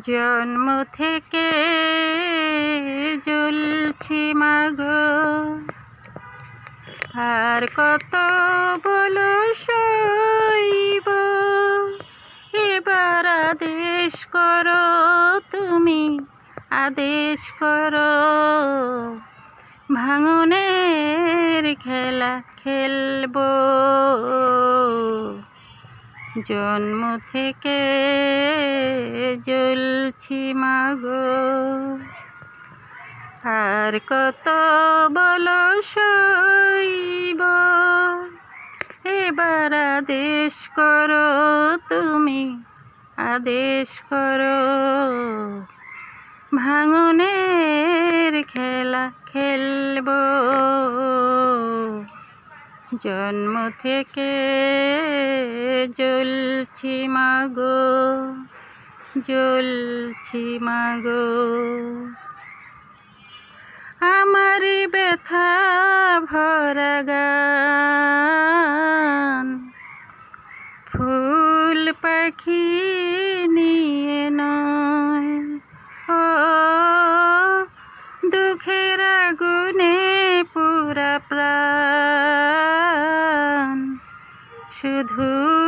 জন্ম থেকে জ্বলছি মাগো। আর কত বলো সইব, এবার আদেশ করো তুমি, আদেশ করো। ভাঙনের খেলা খেলব। জন্ম থেকে জ্বলছি মাগো। আর কত বল সইব? এবার আদেশ করো তুমি, আদেশ করো। ভাঙনের খেলা খেলব। জন্ম থেকে জ্বলছি মাগো জ্বলছি মাগো। আমার ব্যথা ভরা গান, ফুল পাখি নিয়ে নয়। ও, দুঃখের আগুনে পুরা প্রাণ, শুধু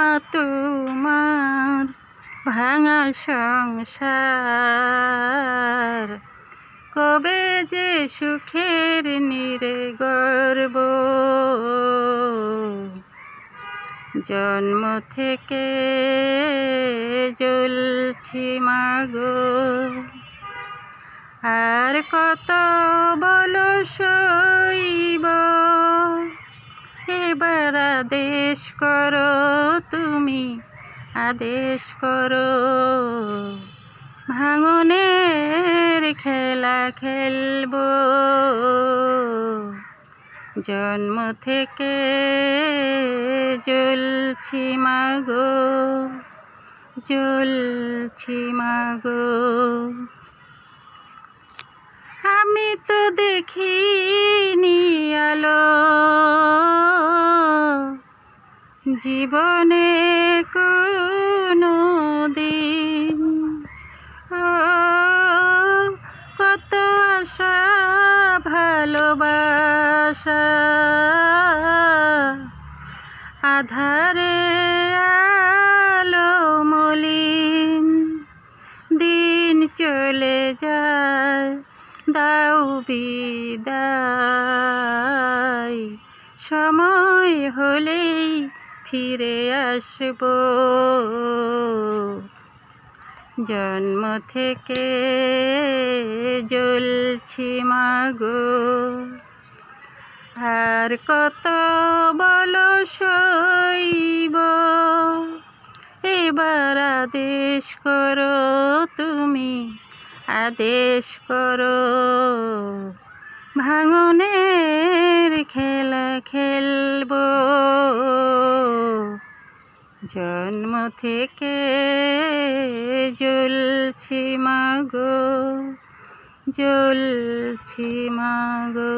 মা তোমার ভাঙা সংসার। কবে যে সুখের নিরে গর্ব। জন্ম থেকে জ্বলছি মাগো। আর কত বলো সইব এবার আদেশ করো তুমি, আদেশ করো। ভাঙনের খেলা খেলব। জন্ম থেকে জ্বলছি মাগো জ্বলছি মাগো। আমি তো দেখিনি আলো জীবনে কোনো দিন ও, কত আশা, ভালোবাসা। আধারে আলো মলিন। দিন চলে যায়, দাও বিদায়। সময় হলেই ফিরে আসব। জন্ম থেকে জ্বলছি মাগো। আর কত বলো সইব? এবার আদেশ করো তুমি, আদেশ করো। ভাঙনের খেলা খেলব। জন্ম থেকে জ্বলছি মাগো জ্বলছি মাগো।